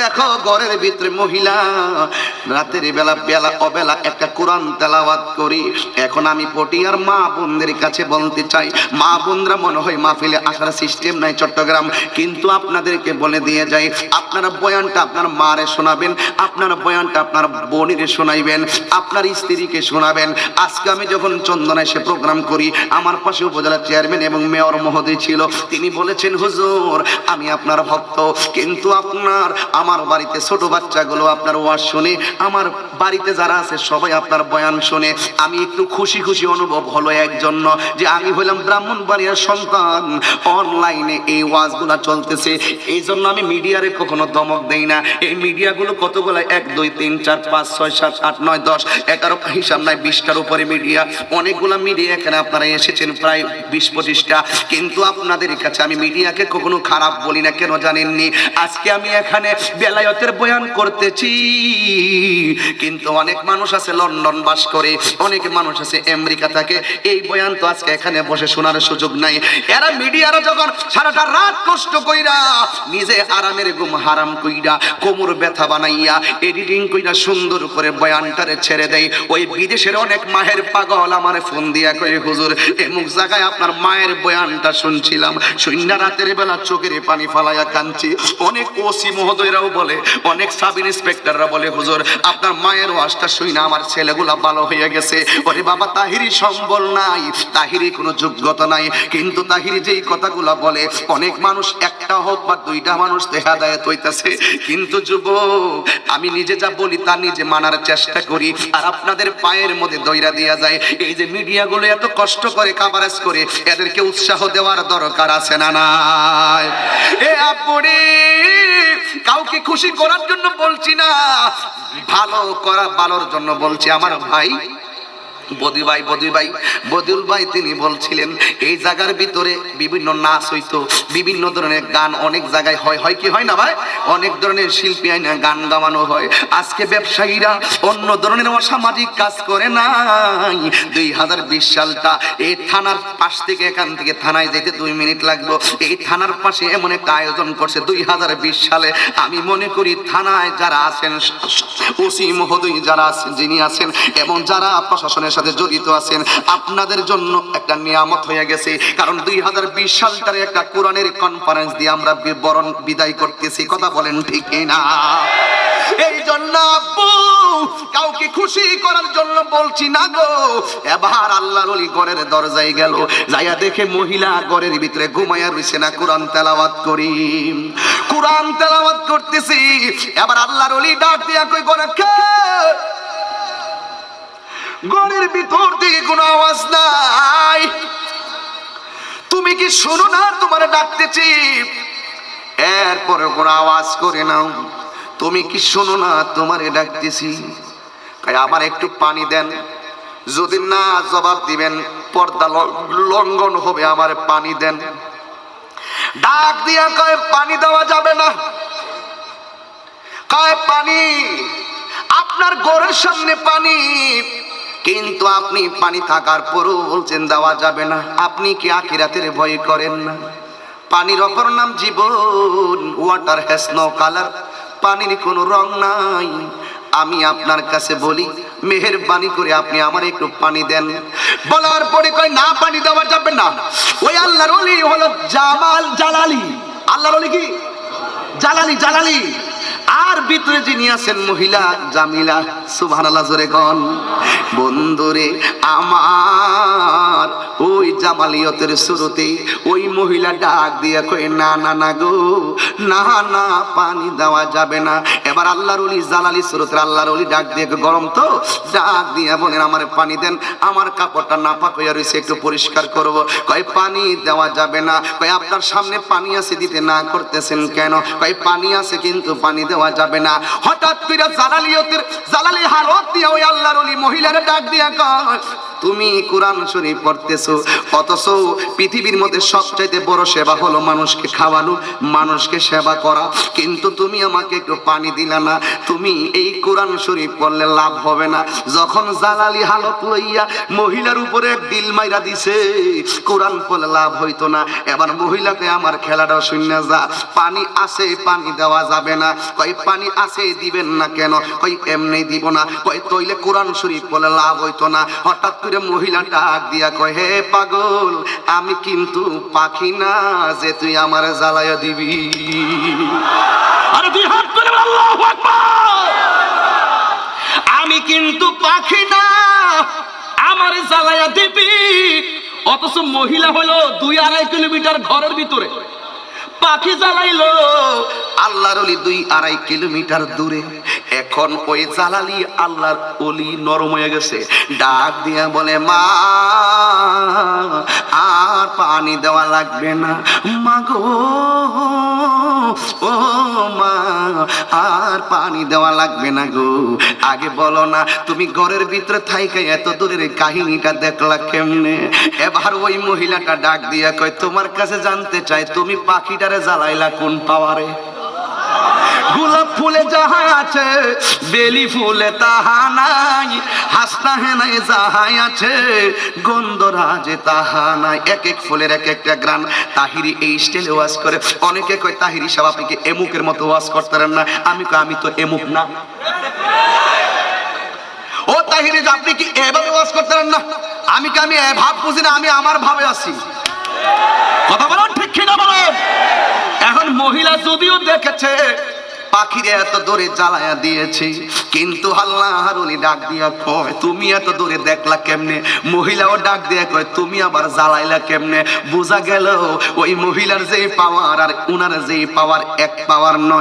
দেখো ঘরের ভিতরে মহিলা। রাতের বেলা বেলা অবেলা একটা কোরআন তেলাওয়াত করি। এখন আমি পটিয়ার মা বোনদের কাছে বলতে চাই। মা বোনরা মনে হয় মাহফিলে আসার সিস্টেম নাই চট্টগ্রাম। কিন্তু আপনাদেরকে বলে দিয়ে যাই, আপনারা বয়ানটা আপনার মারে শোনাবেন, আপনার বয়ানটা আপনার বোনের শোনাইবেন, আপনার স্ত্রীকে শোনাবেন। আজকে আমি যখন চন্দনায় সে প্রোগ্রাম করি, আমার পাশে উপজেলা চেয়ারম্যান এবং মেয়র মহোদয় ছিল। তিনি বলেছেন, হুজুর, আমি আপনার ভক্ত, কিন্তু আপনার, আমার বাড়িতে ছোট বাচ্চাগুলো আপনার ওয়াজ শুনে, আমার বাড়িতে যারা আছে সবাই আপনার বয়ান শুনে। আমি একটু খুশি খুশি অনুভব হলো এক জন্য যে আমি হইলাম ব্রাহ্মণ বাড়ির সন্তান। অনলাইনে এই ওয়াজগুলো চলতেছে। এই জন্য আমি মিডিয়ারে কখনো দমক দেই না। এই মিডিয়াগুলো কতগুলো? এক, দুই, তিন, চার, পাঁচ, ছয়, সাত, আট, নয়, দশ, এগারো, হিসাব নাই, বিশটার উপরে মিডিয়া। অনেকগুলো মিডিয়া এখানে আপনারা এসেছেন, প্রায় বিশ, পঁচিশটা। কিন্তু আপনাদের কাছে আমি মিডিয়াকে কখনো খারাপ বলি না, কেন জানেননি? আজকে আমি এখানে বেলায়তের বয়ান করতেছি। কিন্তু অনেক মানুষ আছে লন্ডন বাস করে, অনেক মানুষ আছে আমেরিকা থাকে। এই বয়ান তো আজকে এখানে বসে শোনার সুযোগ নাই। এরা মিডিয়ারা যখন সারাটা রাত কষ্ট কইরা, নিজে আরামের ঘুম হারাম কইরা, কোমর ব্যথা বানাইয়া এডিটিং কইরা সুন্দর করে বয়ানটারে ছেড়ে দেয়। ওই বিদেশের অনেক মায়ের পাগল আমার ফোন দিয়া কই হুজুর এমুক জায়গায় আপনার মায়ের বয়ানটা শুনছিলাম। শূন্য রাতের বেলা চোখের পানি ফালাইয়া কাঁদছি। অনেক ওসি মহোদয়রাও বলে, অনেক সাব ইন্সপেক্টররা বলে, হুজুর, আপনার মায়ের ওয়াজটা শুই না, আমার ছেলেগুলা ভালো হয়ে গেছে। ওরে বাবা, তাহিরি সম্বল নাই, তাহিরি কোনো যোগ্যতা নাই। কিন্তু তাহিরি যেই কথাগুলা বলে, অনেক মানুষ একটা হোক বা দুইটা মানুষ দেখা দেয় তৈতেছে কিন্তু যুব আমি নিজে যা বলি তা নিজে মানার চেষ্টা করি। আর আপনাদের পায়ের মধ্যে দইরা দিয়া যায়। এই যে মিডিয়াগুলো এত কষ্ট করে কাভারেজ করে, এদেরকে উৎসাহ দেওয়ার দরকার আছে না নাই? এ আপনি কাউকে খুশি করার জন্য বলছি না, ভালো করা, ভালোর জন্য বলছি। আমার ভাই বদি ভাই বদি ভাই, বদিউল ভাই তিনি বলছিলেন, এই জায়গার ভিতরে বিভিন্ন নাচ হইতো, বিভিন্ন ধরনের গান অনেক জায়গায় হয়। হয় কি হয় না ভাই? অনেক ধরনের শিল্পী আইনা গান গাওয়ানো হয়। আজকে ব্যবসায়ীরা অন্য ধরনের অসামাজিক কাজ করে নাই। দুই হাজার বিশ সালটা এই থানার পাশ থেকে এখান থেকে থানায় যেতে দুই মিনিট লাগল। এই থানার পাশে এমন একটা আয়োজন করছে দুই হাজার বিশ সালে। আমি মনে করি থানায় যারা আছেন, ওসি মহোদয় যারা আছেন, যিনি আছেন এবং যারা প্রশাসনের সাথে জড়িত আছেন। আপনাদের জন্য একটা নিয়ামত হয়ে গেছে। কারণ দুই হাজার বিশ সালটারে একটা কোরআনের কনফারেন্স দিয়ে আমরা বরণ বিদায় করতেছি। কথা বলেন ঠিক না? এই জন্য আব্বু, কাউকে খুশি করার জন্য বলছি না গো। এবার আল্লাহর ওলি ঘরের দরজায় গেল। যাইয়া দেখে মহিলা ঘরের ভিতরে ঘুমাইয়া রইছে না। কোরআন তেলাওয়াত করি। কোরআন তেলাওয়াত করতেছি। এবার আল্লাহর ওলি ডাক দিয়া কই করে ঘরের ভিতর থেকে কোনো আওয়াজ নাই। তুমি কি শোনো না তোমার ডাকতেছি এরপরে কোনো আওয়াজ করে নাও। তুমি কি শোনো না তোমারে ডাকতেছি আমার একটু পানি দেন। যদি না, জবাব দিবেন, পর্দা লঙ্ঘন হবে, আমার পানি দেন। ডাক দিয়া কয়, পানি দেওয়া যাবে না। কয়, পানি, আপনার গোরের সামনে পানি। কিন্তু আপনি পানি থাকার পরও বলছেন দেওয়া যাবে না। আপনি কি আখিরাতের ভয় করেন না? পানির অপর নাম জীবন ওয়াটার হ্যাজ নো কালার পানির কোনো রং নাই। আমি আপনার কাছে বলি, মেহেরবানি করে আপনি আমার একটু পানি দেন। বলার পরে কয়, না, পানি দেওয়া যাবে না। ওই আল্লাহর অলি হলো জামাল জালালি। আল্লাহর অলি কি? জালালি জালালি। ভিতরে যিনি আছেন মহিলা জামিলা সুবহানাল্লাহ জোরে গন বন্ধুরে আমার ওই জামালিয়তের শুরুতে ওই মহিলা ডাক দিয়ে কই না না না গো না না পানি দেওয়া যাবে না। এবার আল্লাহর ওলি জালালি শুরুতে আল্লাহর ওলি ডাক দিয়ে কয়, গরম তো? ডাক দিয়ে বলেন আমার পানি দেন আমার কাপড়টা না নাপাক হইয়া রয়েছে একটু পরিষ্কার করব। কয় পানি দেওয়া যাবে না। কয় আপনার সামনে পানি আছে দিতে না করতেছেন কেন? কয় পানি আছে কিন্তু পানি দেওয়া যাবে না। হঠাৎ করে জালালিয়তের জালালি হালত দিয়ে ওই আল্লাহর ওলি মহিলারা ডাক দিয়া কয় তুমি কোরআন শরীফ পড়তেছো, অথচ পৃথিবীর মধ্যে সবচাইতে বড় সেবা হলো মানুষকে খাওয়ানো, মানুষকে সেবা করা। কিন্তু তুমি আমাকে একটু পানি দিলা না, তুমি এই কোরআন শরীফ পড়লে লাভ হবে না। যখন জালালি হালত লইয়া মহিলার উপরে দিল মাইরা দিছে, কোরআন পড়লে লাভ হইতো না। এবার মহিলাকে আমার খেলাটা শূন্য যা। পানি আছে, পানি দেওয়া যাবে না। কই পানি আছে, দিবেন না কেন? কই এমনি দিব না। কই তইলে কোরআন শরীফ বলে লাভ হইতো না। হঠাৎ করে মহিলা ডাক দিয়া কয় হে পাগল আমি কিন্তু পাখি না যে তুই আমার জ্বালাইয়া দিবি। আরে দুই হাত করে আল্লাহু আকবার! আমি কিন্তু পাখি না আমার জ্বালায়া দিবি। অথচ মহিলা হলো দুই আড়াই কিলোমিটার ঘরের ভিতরে। পাখি জ্বালাইলো আল্লাহর দুই আড়াই কিলোমিটার দূরে। এখন ওই জালালি আল্লাহর অলি নরম হয়ে গেছে। ডাক দিয়া বলে, মা, আর পানি দেওয়া লাগবে না। মা গো, ও মা, আর পানি দেওয়া লাগবে না গো। আগে বলো না, তুমি ঘরের ভিতরে থাইকে এত দূরের কাহিনীটা দেখলা কেমনে? এবার ওই মহিলাটা ডাক দিয়া কয়, তোমার কাছে জানতে চাই, তুমি পাখিটারে জ্বালাইলা কোন পাওয়ারে? গোলাপ ফুলে যাহা আছে, বেলি ফুলে তাহা নাই, হাসনা হেনায় যাহাই আছে, গন্ধরাজে তাহা নাই। এক এক ফুলের এক একটা গ্রান তাহিরি এই ওয়াজ করে। অনেকে কয়, তাহিরি এমুকের মতো ওয়াজ করতে না? আমি কই আমি তো এমুক না। ও তাহিরি আপনি কি এভাবে ওয়াজ করতে না? আমি কি আমি ভাব বুঝি না, আমি আমার ভাবে আছি। কথা বলো ঠিক কিনা মহিলা যদিও দেখেছে, পাখিরে এত দূরে জ্বালায়া দিয়েছি। কিন্তু আল্লাহ হারুনি ডাক দিয়া কয়, তুমি এত দূরে দেখলা কেমনে? মহিলাও ডাক দিয়া কয়, তুমি আবার জ্বালাইলা কেমনে? বোঝা গেল, ওই মহিলার যেই পাওয়ার আর উনার যেই পাওয়ার এক পাওয়ার নয়।